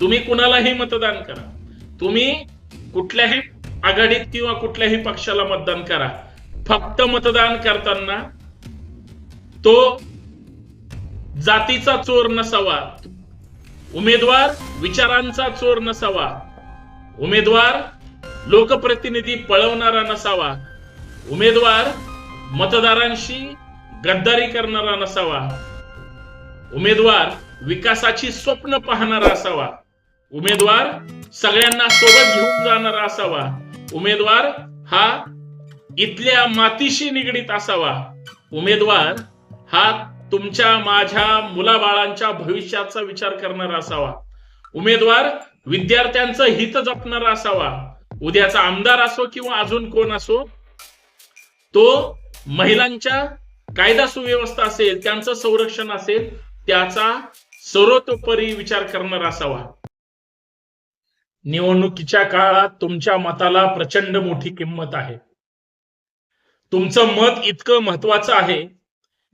तुम्ही कुणालाही मतदान करा. तुम्ही कुठल्याही आघाडीत किंवा कुठल्याही पक्षाला मतदान करा. फक्त मतदान करताना तो जातीचा चोर नसावा. उमेदवार विचारांचा चोर नसावा. उमेदवार लोकप्रतिनिधी पळवणारा नसावा. उमेदवार मतदारांशी गद्दारी करणारा नसावा. उमेदवार विकासाची स्वप्न पाहणारा असावा. उमेदवार सगळ्यांना सोबत घेऊन जाणारा असावा. उमेदवार हा इथल्या मातीशी निगडीत असावा. उमेदवार हा तुमच्या माझ्या मुलाबाळांच्या भविष्याचा विचार करणारा असावा. उमेदवार विद्यार्थ्यांचं हित जपणारा असावा. उद्याचा आमदार असो किंवा अजून कोण असो तो महिलांच्या कायदा सुव्यवस्था असेल त्यांचं संरक्षण असेल त्याचा सर्वतोपरी विचार करणारा असावा. निवडणुकीच्या काळात तुमच्या मताला प्रचंड मोठी किंमत आहे. तुमचं मत इतकं महत्वाचं आहे.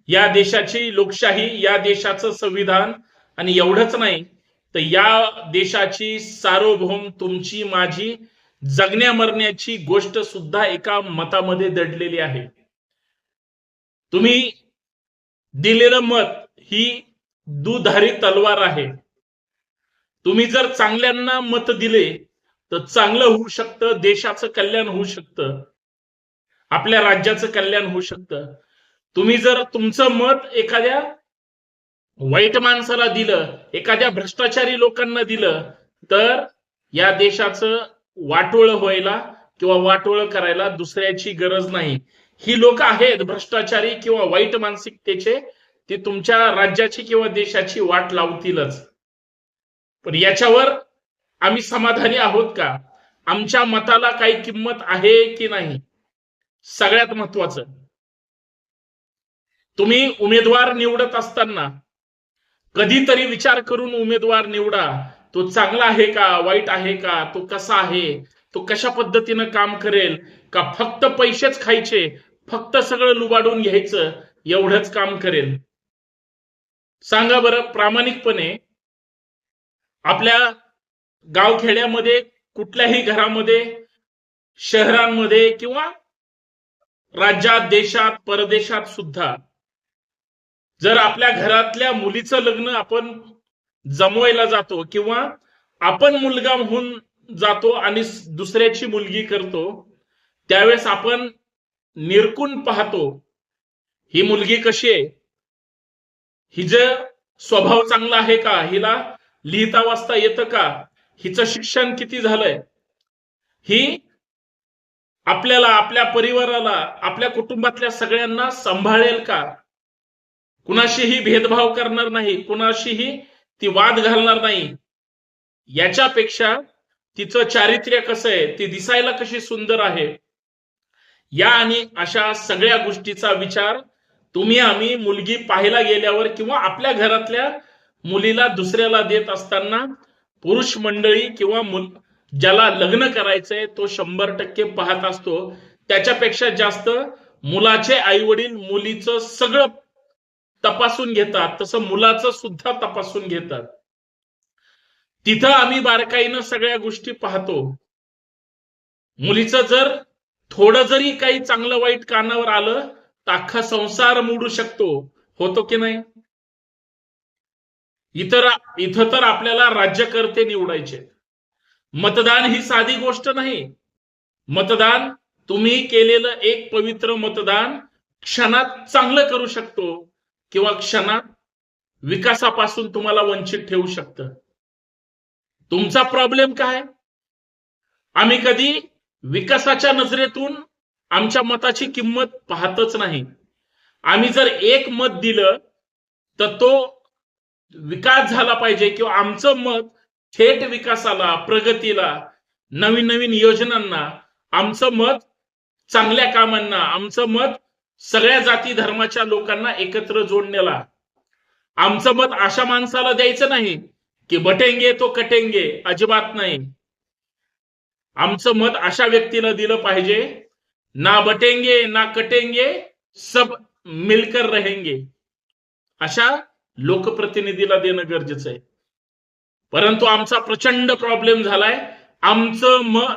या देशाची लोकशाही या देशाचं संविधान आणि एवढंच नाही तर या देशाची सार्वभौम तुमची माझी जगण्या मरण्याची गोष्ट सुद्धा एका मतामध्ये दडलेली आहे. तुम्ही दिलेलं मत ही दुधारी तलवार आहे. तुम्ही जर चांगल्यांना मत दिले तर चांगलं होऊ शकतं देशाचं कल्याण होऊ शकतं आपल्या राज्याचं कल्याण होऊ शकतं. तुम्ही जर तुमचं मत एखाद्या वाईट माणसाला दिलं एखाद्या भ्रष्टाचारी लोकांना दिलं तर या देशाचं वाटोळ व्हायला किंवा वाटोळ करायला दुसऱ्याची गरज नाही. ही लोक आहेत भ्रष्टाचारी किंवा वाईट मानसिकतेचे ते तुमच्या राज्याची किंवा देशाची वाट लावतीलच. पण याच्यावर आम्ही समाधानी आहोत का? आमच्या मताला काही किंमत आहे की नाही? सगळ्यात महत्वाचं. तुम्ही उमेदवार निवडत असताना कधीतरी विचार करून उमेदवार निवडा. तो चांगला आहे का? वाईट आहे का? तो कसा आहे? तो कशा पद्धतीनं काम करेल? का फक्त पैसेच खायचे? फक्त सगळं लुबाडून घ्यायचं? एवढंच काम करेल. सांगा बरं प्रामाणिकपणे आपल्या गावखेड्यामध्ये कुठल्याही घरामध्ये शहरांमध्ये किंवा राज्यात देशात परदेशात सुद्धा जर आपल्या घरातल्या मुलीचं लग्न आपण जमवायला जातो किंवा आपण मुलगा होऊन जातो आणि दुसऱ्याची मुलगी करतो त्यावेळेस आपण निरकून पाहतो ही मुलगी कशी आहे? हिज स्वभाव चांगला आहे का? हिला लिहिता वाचता येतं का? हिचं शिक्षण किती झालंय? ही आपल्याला आपल्या परिवाराला आपल्या कुटुंबातल्या सगळ्यांना सांभाळेल का? कुणाशीही भेदभाव करणार नाही कुणाशीही ती वाद घालणार नाही. याच्यापेक्षा तिचं चारित्र्य कसं आहे? ती दिसायला कशी सुंदर आहे? या आणि अशा सगळ्या गोष्टीचा विचार तुम्ही आम्ही मुलगी पाहायला गेल्यावर किंवा आपल्या घरातल्या मुलीला दुसऱ्याला देत असताना पुरुष मंडळी किंवा मुल ज्याला लग्न करायचंय तो शंभर टक्के पाहत असतो. त्याच्यापेक्षा जास्त मुलाचे आई वडील मुलीचं सगळं तपासून घेतात. तसं मुलाचं सुद्धा तपासून घेतात. तिथं आम्ही बारकाईनं सगळ्या गोष्टी पाहतो. मुलीचं जर थोडं जरी काही चांगलं वाईट कानावर आलं तर अख्खा संसार मोडू शकतो. होतो की नाही? इतर इथं तर आपल्याला राज्यकर्ते निवडायचे मतदान ही साधी गोष्ट नाही. मतदान तुम्ही केलेलं एक पवित्र मतदान क्षणात चांगलं करू शकतो किंवा क्षणात विकासापासून तुम्हाला वंचित ठेवू शकतं. तुमचा प्रॉब्लेम काय? आम्ही कधी विकासाच्या नजरेतून आमच्या मताची किंमत पाहतच नाही. आम्ही जर एक मत दिलं तर तो विकास झाला पाहिजे किंवा आमचं मत थेट विकासाला प्रगतीला नवीन नवीन योजनांना आमचं मत चांगल्या कामांना आमचं मत सगळ्या जाती धर्माच्या लोकांना एकत्र जोडण्याला. आमचं मत अशा माणसाला द्यायचं नाही की बटेंगे तो कटेंगे अजिबात नाही. आमचं मत अशा व्यक्तीला दिलं पाहिजे ना बटेंगे ना कटेंगे सब मिलकर रहेंगे. अशा लोकप्रतिनिधीला देणं गरजेचं आहे. परंतु आमचा प्रचंड प्रॉब्लेम झालाय. आमचं मत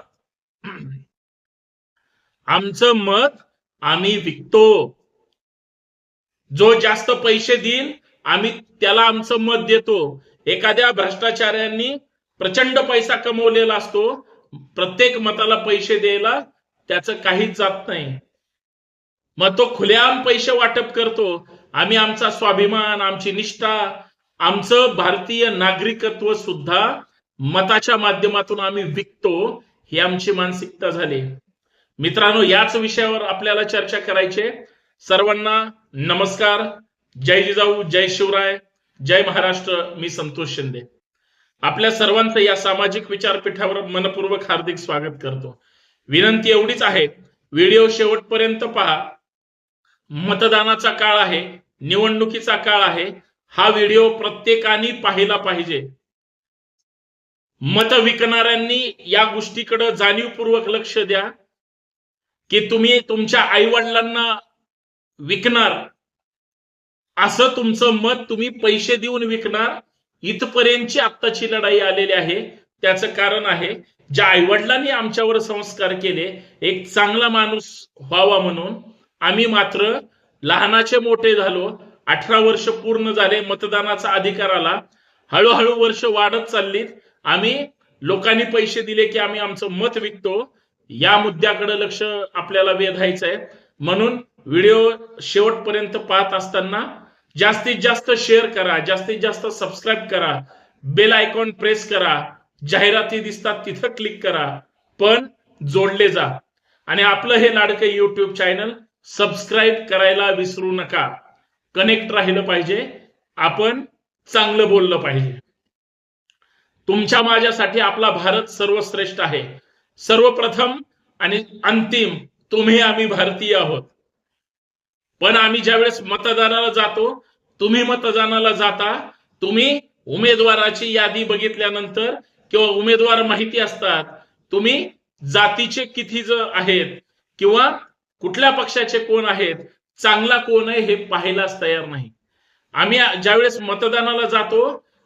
आमचं मत आम्ही विकतो. जो जास्त पैसे देईल आम्ही त्याला आमचं मत देतो. एखाद्या भ्रष्टाचार्यांनी प्रचंड पैसा कमवलेला असतो. प्रत्येक मताला पैसे द्यायला त्याचं काहीच जात नाही. मग तो खुलेआम पैसे वाटप करतो. आम्ही आमचा स्वाभिमान आमची निष्ठा आमचं भारतीय नागरिकत्व सुद्धा मताच्या माध्यमातून आम्ही विकतो ही आमची मानसिकता झाली. मित्रांनो याच विषयावर आपल्याला चर्चा करायची सर्वांना नमस्कार. जय जिजाऊ जय शिवराय जय महाराष्ट्र मी संतोष शिंदे. आपल्या सर्वांचं या सामाजिक विचारपीठावर मनपूर्वक हार्दिक स्वागत करतो. विनंती एवढीच आहे व्हिडिओ शेवटपर्यंत पहा. मतदानाचा काळ आहे. निवडणुकीचा काळ आहे. हा व्हिडिओ प्रत्येकाने पाहिला पाहिजे. मत विकणाऱ्यांनी या गोष्टीकडे जाणीवपूर्वक लक्ष द्या. की तुम्ही तुमच्या आई वडिलांना विकणार. असं तुमचं मत तुम्ही पैसे देऊन विकणार. इथपर्यंतची आत्ताची लढाई आलेली आहे. त्याचं कारण आहे ज्या आईवडिलांनी आमच्यावर संस्कार केले एक चांगला माणूस व्हावा म्हणून आम्ही मात्र लहानाचे मोठे झालो अठरा वर्ष पूर्ण झाले मतदानाचा अधिकार आला. हळूहळू वर्ष वाढत चाललीत आम्ही लोकांनी पैसे दिले की आम्ही आमचं मत विकतो. या मुद्द्याकडे लक्ष आपल्याला वेधायचं आहे म्हणून व्हिडिओ शेवटपर्यंत पाहत असताना जास्तीत जास्त शेअर करा जास्तीत जास्त सबस्क्राईब करा बेल आयकॉन प्रेस करा जाहिराती दिसतात तिथं क्लिक करा पण जोडले जा. आणि आपलं हे लाडकं युट्यूब चॅनल सबस्क्राईब करायला विसरू नका. कनेक्ट राहिलं पाहिजे. आपण चांगलं बोललं पाहिजे. तुमच्या माझ्यासाठी आपला भारत सर्वश्रेष्ठ आहे. सर्वप्रथम आणि अंतिम तुम्ही आम्ही भारतीय आहोत. पण आम्ही ज्यावेळेस मतदानाला जातो तुम्ही मतदानाला जाता तुम्ही उमेदवाराची यादी बघितल्यानंतर किंवा उमेदवार माहिती असतात तुम्ही जातीचे किती आहेत किंवा कुठल्या पक्षाचे कोण आहेत चांगला कोण आहे हे पाहायलाच तयार नाही. आम्ही ज्यावेळेस मतदानाला जातो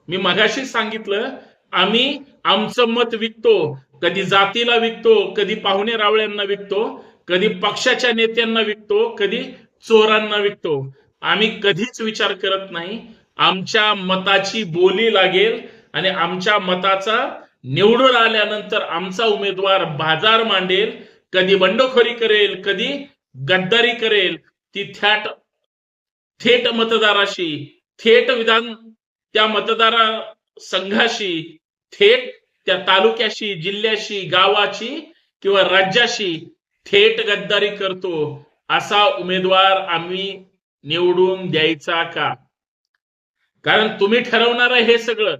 मी मगाशी सांगितलं आम्ही आमचं मत विकतो कधी जातीला विकतो कधी पाहुणे रावळ्यांना विकतो कधी पक्षाच्या नेत्यांना विकतो कधी चोरांना विकतो. आम्ही कधीच विचार करत नाही आमच्या मताची बोली लागेल आणि आमच्या मताचा निवडून आल्यानंतर आमचा उमेदवार बाजार मांडेल कधी बंडखोरी करेल कधी गद्दारी करेल ती थॅट थेट मतदाराशी थेट विधान त्या मतदारा संघाशी थेट त्या तालुक्याशी जिल्ह्याशी गावाची किंवा राज्याशी थेट गद्दारी करतो असा उमेदवार आम्ही निवडून द्यायचा का? कारण तुम्ही ठरवणार हे सगळं.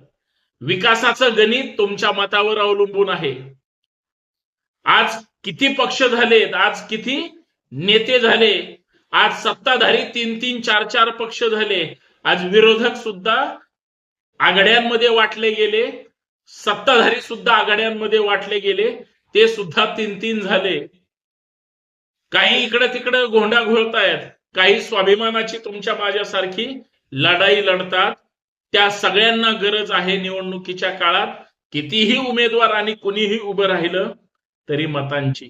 विकासाचं गणित तुमच्या मतावर अवलंबून आहे. आज किती पक्ष झालेत आज किती नेते झाले आज सत्ताधारी तीन तीन चार चार पक्ष झाले आज विरोधक सुद्धा आघाड्यांमध्ये वाटले गेले सत्ताधारी सुद्धा आघाड्यांमध्ये वाटले गेले ते सुद्धा तीन तीन झाले. काही इकडे तिकडे घोंडा घोळतायत काही स्वाभिमानाची तुमच्या माझ्यासारखी लढाई लढतात. त्या सगळ्यांना गरज आहे निवडणुकीच्या काळात कितीही उमेदवार आणि कुणीही उभं राहिलं तरी मतांची.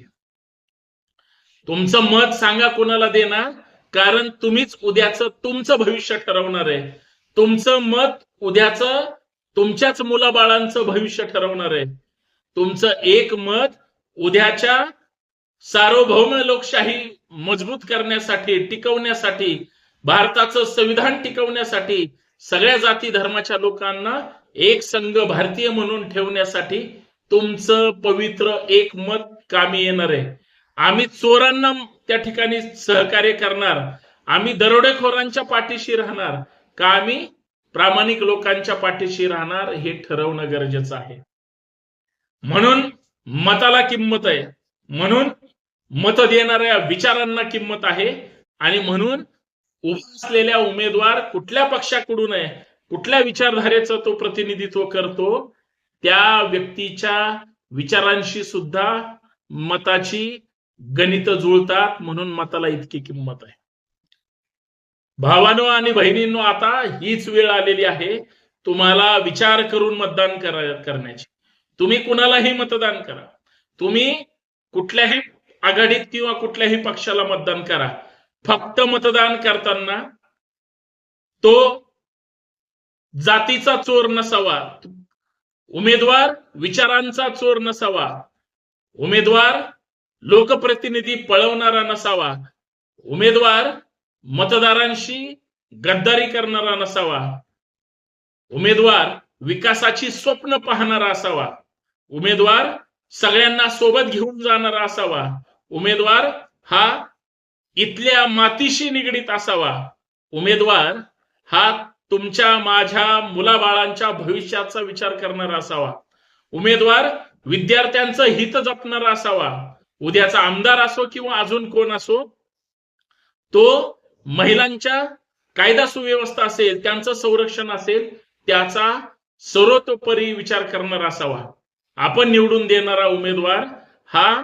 तुमचं मत सांगा कोणाला देणार? कारण तुम्हीच उद्याचं तुमचं भविष्य ठरवणार आहे. तुमचं मत उद्याचं तुमच्याच मुलाबाळांचं भविष्य ठरवणार आहे. तुमचं एक मत उद्याच्या सार्वभौम लोकशाही मजबूत करण्यासाठी टिकवण्यासाठी भारताचं संविधान टिकवण्यासाठी सगळ्या जाती धर्माच्या लोकांना एक संघ भारतीय म्हणून ठेवण्यासाठी तुमचं पवित्र एक मत कामी येणार आहे. आम्ही चोरांना त्या ठिकाणी सहकार्य करणार. आम्ही दरोडेखोरांच्या पाठीशी राहणार. का आम्ही प्रामाणिक लोकांच्या पाठीशी राहणार हे ठरवणं गरजेचं आहे. म्हणून मताला किंमत आहे. म्हणून मत देणाऱ्या विचारांना किंमत आहे. आणि म्हणून उभा असलेल्या उमेदवार कुठल्या पक्षाकडून आहे कुठल्या विचारधारेचं तो प्रतिनिधित्व करतो त्या व्यक्तीच्या विचारांशी सुद्धा मताची गणित जुळतात म्हणून मताला इतकी किंमत आहे. भावानो आणि बहिणींनो आता हीच वेळ आलेली आहे तुम्हाला विचार करून मतदान करण्याची. तुम्ही कुणालाही मतदान करा. तुम्ही कुठल्याही आघाडीत किंवा कुठल्याही पक्षाला मतदान करा. फक्त मतदान करताना तो जातीचा चोर नसावा. उमेदवार विचारांचा चोर नसावा. उमेदवार लोकप्रतिनिधी पळवणारा नसावा. उमेदवार मतदारांशी गद्दारी करणारा नसावा. उमेदवार विकासाची स्वप्न पाहणारा असावा. उमेदवार सगळ्यांना सोबत घेऊन जाणारा असावा. उमेदवार हा इथल्या मातीशी निगडीत असावा. उमेदवार हा तुमच्या माझ्या मुलाबाळांच्या भविष्याचा विचार करणारा असावा. उमेदवार विद्यार्थ्यांचं हित जपणारा असावा. उद्याचा आमदार असो किंवा अजून कोण असो तो महिलांच्या कायदा सुव्यवस्था असेल त्यांचं संरक्षण असेल त्याचा सर्वतोपरी विचार करणारा असावा. आपण निवडून देणारा उमेदवार हा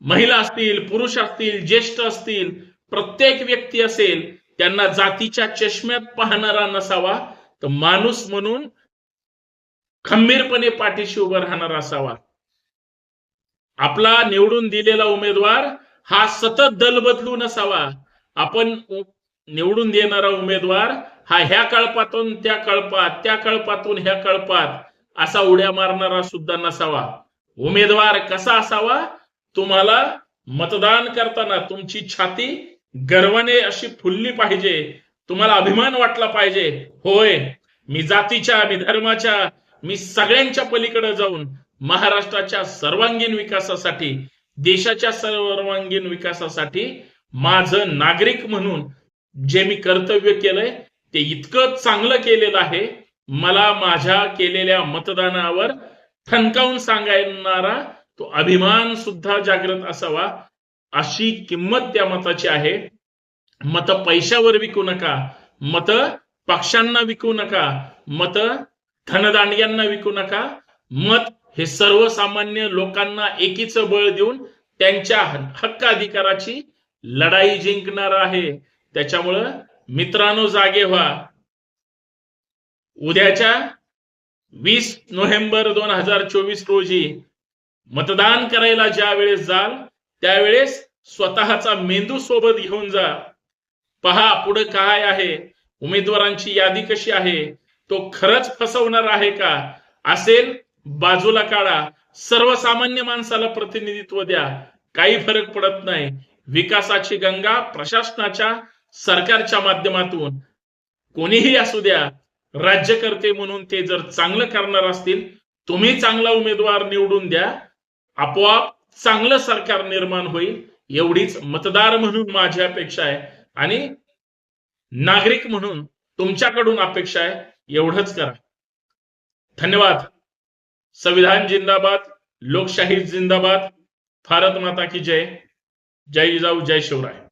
महिला असतील पुरुष असतील ज्येष्ठ असतील प्रत्येक व्यक्ती असेल त्यांना जातीच्या चष्म्यात पाहणारा नसावा तर माणूस म्हणून खंबीरपणे पाठीशी उभं राहणारा असावा. आपला निवडून दिलेला उमेदवार हा सतत दल बदलू नसावा. आपण निवडून देणारा उमेदवार हा ह्या कळपातून त्या कळपात त्या कळपातून ह्या कळपात असा उड्या मारणारा सुद्धा नसावा. उमेदवार कसा असावा? तुम्हाला मतदान करताना तुमची छाती गर्वाने अशी फुलली पाहिजे. तुम्हाला अभिमान वाटला पाहिजे. होय मी जातीच्या मी धर्माच्या मी सगळ्यांच्या पलीकडे जाऊन महाराष्ट्राच्या सर्वांगीण विकासासाठी देशाच्या सर्वांगीण विकासासाठी माझं नागरिक म्हणून जे मी कर्तव्य केलंय ते इतकं चांगलं केलेलं आहे. मला माझ्या केलेल्या मतदानावर ठणकावून सांगणारा तो अभिमान सुद्धा जागृत असावा. अशी किंमत त्या मताची आहे. मत पैशावर विकू नका. मत पक्षांना विकू नका. मत धनदांडग्यांना विकू नका. मत हे सर्वसामान्य लोकांना एकीच बळ देऊन त्यांच्या हक्क अधिकाराची लढाई जिंकणार आहे. त्याच्यामुळं मित्रांनो जागे व्हा. उद्याच्या वीस नोव्हेंबर दोन हजार चोवीस रोजी मतदान करायला ज्या वेळेस जाल त्यावेळेस स्वतःचा मेंदू सोबत घेऊन जा. पहा पुढे काय आहे. उमेदवारांची यादी कशी आहे? तो खरंच फसवणार आहे का? असेल बाजूला काढा. सर्वसामान्य माणसाला प्रतिनिधित्व द्या. काही फरक पडत नाही. विकासाची गंगा प्रशासनाच्या सरकारच्या माध्यमातून. कोणीही असू द्या. राज्यकर्ते म्हणून ते जर चांगलं करणार असतील तुम्ही चांगला उमेदवार निवडून द्या. आपोआप चांगलं सरकार निर्माण होईल एवढीच मतदार म्हणून माझी अपेक्षा आहे. आणि नागरिक म्हणून तुमच्याकडून अपेक्षा आहे एवढंच करा. धन्यवाद. संविधान जिंदाबाद लोकशाही जिंदाबाद. भारत माता की जय. जय जिजाऊ जय शिवराय.